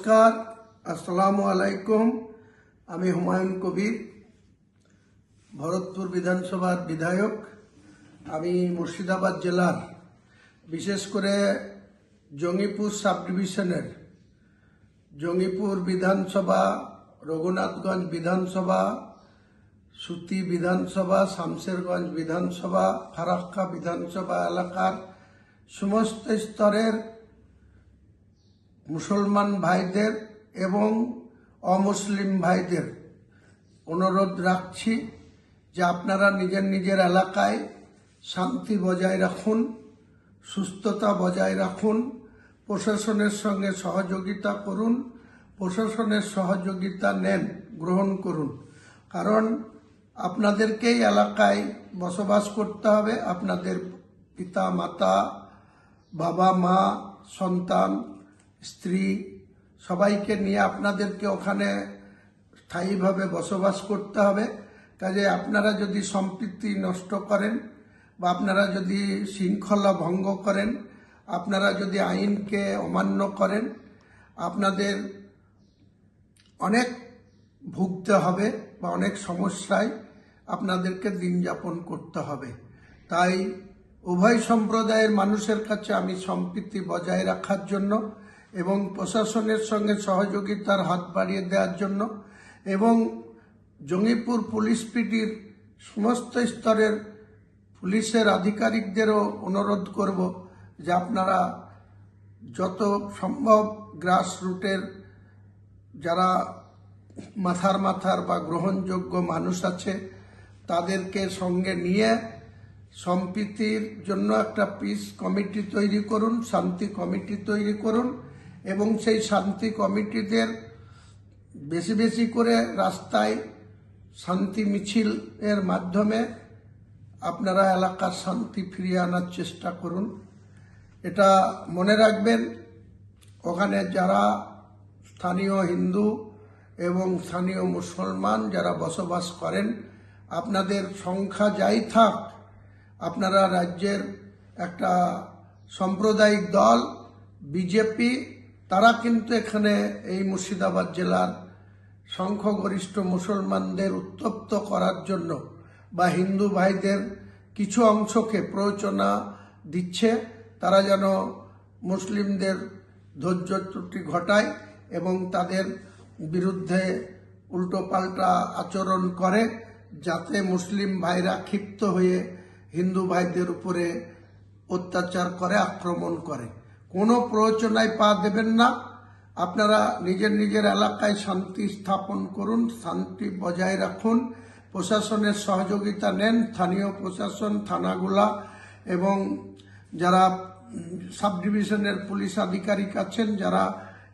নমস্কার, আসসালামু আলাইকুম। আমি হুমায়ুন কবির, ভরতপুর বিধানসভার বিধায়ক। আমি মুর্শিদাবাদ জেলার, বিশেষ করে জঙ্গিপুর সাব ডিভিশনের জঙ্গিপুর বিধানসভা, রঘুনাথগঞ্জ বিধানসভা, সুতি বিধানসভা, শামশেরগঞ্জ বিধানসভা, ফারাক্কা বিধানসভা এলাকার সমস্ত স্তরের মুসলমান ভাইদের এবং অমুসলিম ভাইদের অনুরোধ রাখছি যে আপনারা নিজের নিজের এলাকায় শান্তি বজায় রাখুন, সুস্থতা বজায় রাখুন, প্রশাসনের সঙ্গে সহযোগিতা করুন, প্রশাসনের সহযোগিতা নেন, গ্রহণ করুন। কারণ আপনাদেরকেই এলাকায় বসবাস করতে হবে, আপনাদের পিতা মাতা বাবা মা সন্তান স্ত্রী সবাইকে নিয়ে আপনাদেরকে ওখানে স্থায়ীভাবে বসবাস করতে হবে। কাজে আপনারা যদি সম্পৃক্তি নষ্ট করেন বা আপনারা যদি শৃঙ্খলা ভঙ্গ করেন, আপনারা যদি আইনকে অমান্য করেন, আপনাদের অনেক ভুগতে হবে বা অনেক সমস্যায় আপনাদেরকে দিন যাপন করতে হবে। তাই উভয় সম্প্রদায়ের মানুষের কাছে আমি সম্প্রীতি বজায় রাখার জন্য এবং প্রশাসনের সঙ্গে সহযোগিতার হাত বাড়িয়ে দেওয়ার জন্য এবং জঙ্গিপুর পুলিশ পিটির সমস্ত স্তরের পুলিশের আধিকারিকদেরও অনুরোধ করব যে আপনারা যত সম্ভব গ্রাস রুটের যারা মাথার মাথার বা গ্রহণযোগ্য মানুষ আছে, তাদেরকে সঙ্গে নিয়ে সম্প্রীতির জন্য একটা পিস কমিটি তৈরি করুন, শান্তি কমিটি তৈরি করুন। এবং সেই শান্তি কমিটিদের বেশি বেশি করে রাস্তায় শান্তি মিছিল এর মাধ্যমে আপনারা এলাকার শান্তি ফিরিয়ে আনার চেষ্টা করুন। এটা মনে রাখবেন, ওখানে যারা স্থানীয় হিন্দু এবং স্থানীয় মুসলমান যারা বসবাস করেন, আপনাদের সংখ্যা যাই থাক, আপনারা রাজ্যের একটা সাম্প্রদায়িক দল, বিজেপি তারা কিন্তু এখানে এই মুর্শিদাবাদ জেলার সংখ্যাগরিষ্ঠ মুসলমানদের উত্তপ্ত করার জন্য বা হিন্দু ভাইদের কিছু অংশকে প্ররোচনা দিচ্ছে, তারা যেন মুসলিমদের ধৈর্য ত্রুটি ঘটায় এবং তাদের বিরুদ্ধে উল্টোপাল্টা আচরণ করে যাতে মুসলিম ভাইরা ক্ষিপ্ত হয়ে হিন্দু ভাইদের উপরে অত্যাচার করে, আক্রমণ করে। কোনো প্ররোচনায় পা দেবেন না। আপনারা নিজের নিজের এলাকায় শান্তি স্থাপন করুন, শান্তি বজায় রাখুন, প্রশাসনের সহযোগিতা নেন, স্থানীয় প্রশাসন, থানাগুলা এবং যারা সাব ডিভিশনের পুলিশ আধিকারিক আছেন, যারা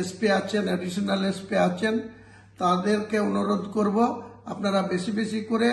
এসপি আছেন অ্যাডিশনাল এসপি আছেন, তাদেরকে অনুরোধ করব, আপনারা বেশি বেশি করে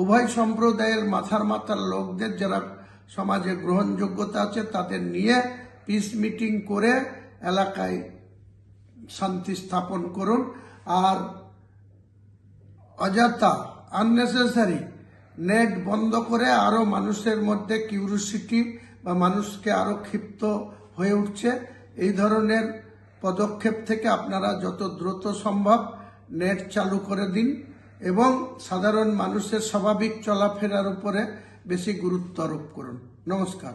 উভয় সম্প্রদায়ের মাথার মাথার লোকদের, যারা সমাজে গ্রহণযোগ্যতা আছে, তাদের নিয়ে পিস মিটিং করে এলাকায় শান্তি স্থাপন করুন আর অযথা আননেসেসারি নেট বন্ধ করে আরও মানুষের মধ্যে কিউরিসিটি বা মানুষকে আরও ক্ষিপ্ত হয়ে উঠছে এই ধরনের পদক্ষেপ থেকে আপনারা যত দ্রুত সম্ভব নেট চালু করে দিন এবং সাধারণ মানুষের স্বাভাবিক চলাফেরার উপরে বেশি গুরুত্ব আরোপ করুন নমস্কার